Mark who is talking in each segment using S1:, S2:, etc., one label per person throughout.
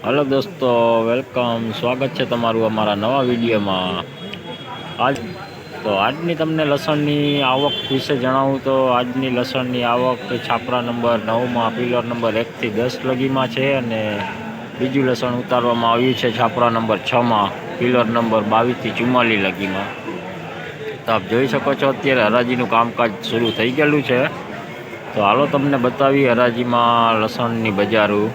S1: Hello દોસ્તો, welcome. સ્વાગત છે તમારું અમારા નવા વિડીયોમાં. આજ, તો આજની તમને લસણની આવક વિશે જણાવું તો આજની લસણની આવક છાપરા નંબર નવમાં, પિલર નંબર એકથી દસ લગીમાં છે અને બીજું લસણ ઉતારવામાં આવ્યું છે છાપરા નંબર છમાં, પિલર નંબર બાવીસથી ચુમ્માલીસ લગીમાં. તો આપ જોઈ શકો છો, અત્યારે હરાજીનું કામકાજ શરૂ થઈ ગયેલું છે. તો હાલો તમને બતાવી હરાજીમાં લસણની બજારું.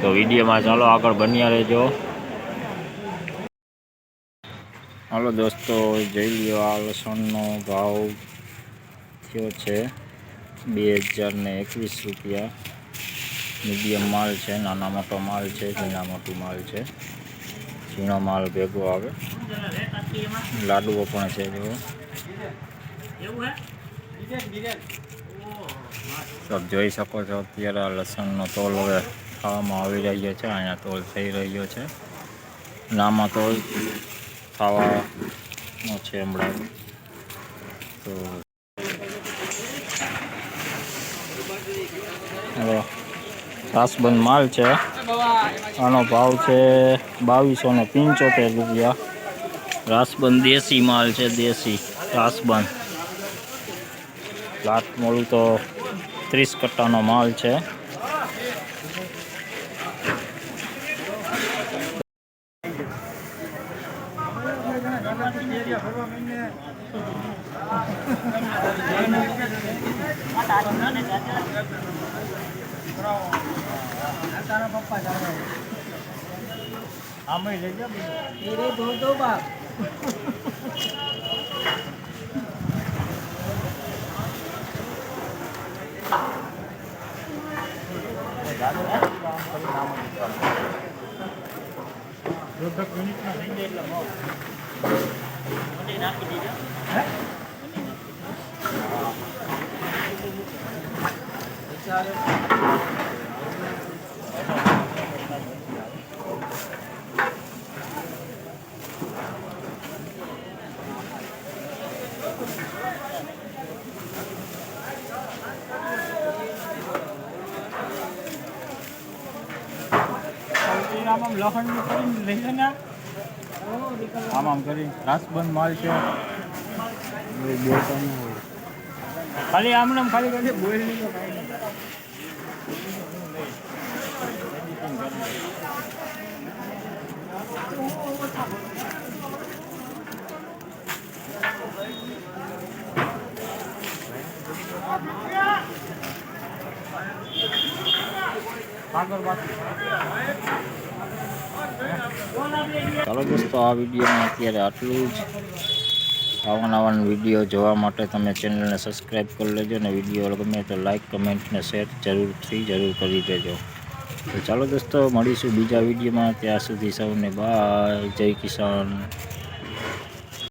S1: તો વિડીયોમાં ચાલો આગળ બન્યા રહેજો. હાલો દોસ્તો, જોઈ લો આ લસણનો ભાવ થયો છે બે હજાર ને એકવીસ રૂપિયા. મીડિયમ માલ છે, નાના મોટો માલ છે, ઝીણા મોટું માલ છે. ઝીણો માલ ભેગો આવે. લાડુઓ પણ છે જેવો આપ જોઈ શકો છો અત્યારે આ લસણનો તોલ હવે ખાવામાં આવી રહ્યો છે, અહીંયા તોલ થઈ રહ્યો છે. નામાં તોલ થવાનો છે હમણાં. તો રાસબંધ માલ છે. આનો ભાવ છે બાવીસો ને પંચોતેર રૂપિયા. રાસબંધ દેશી માલ છે, દેશી રાસબંધ. લાટ મોડું તો ત્રીસ કટ્ટાનો માલ છે.
S2: તારા પપ્પા
S1: અમે લઈ જાઓ
S2: ધોધો બાપ
S1: Yok yok minik mi? Hangi elle mi? લખણ લઈ લે ને આમ આમ કરી. રાસબંધ માલ છે. ખાલી આમને નામ ખાલી કરી બોલ કાંઈ નહીં. ચાલો દોસ્તો, આ વિડીયોમાં અત્યારે આટલું જ. આવા નવા વીડિયો જોવા માટે તમે ચેનલને સબસ્ક્રાઈબ કરી લેજો અને વીડિયો ગમે તો લાઇક, કમેન્ટ ને શેર જરૂરથી જરૂર કરી દેજો. તો ચાલો દોસ્તો, મળીશું બીજા વિડીયોમાં. ત્યાં સુધી સૌને બાય, જય કિસાન.